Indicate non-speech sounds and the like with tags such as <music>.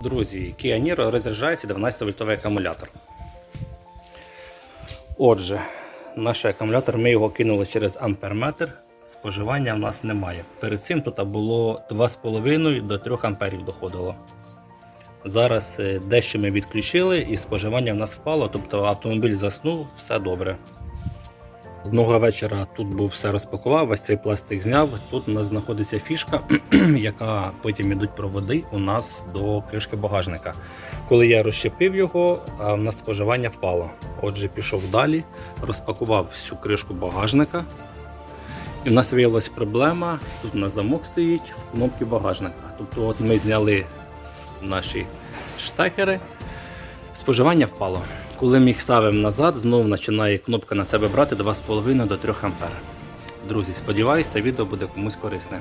Друзі, Kia Niro розряджається 12 вольтовий акумулятор. Отже, наш акумулятор ми його кинули через амперметр. Споживання в нас немає. Перед цим тут було 2,5 до 3 амперів доходило. Зараз е, дещо ми відключили і споживання в нас впало, тобто автомобіль заснув, все добре. Одного вечора тут був все розпакував, весь цей пластик зняв. Тут у нас знаходиться фішка, <clears throat> яка потім ідуть проводи у нас до кришки багажника. Коли я розщепив його, в нас споживання впало. Отже, пішов далі, розпакував всю кришку багажника. І в нас виявилася проблема. Тут у нас замок стоїть в кнопці багажника. Тобто, от ми зняли наші штекери, споживання впало. Коли ми їх ставимо назад, знову починає кнопка на себе брати 2,5 до 3 А. Друзі, сподіваюся, відео буде комусь корисне.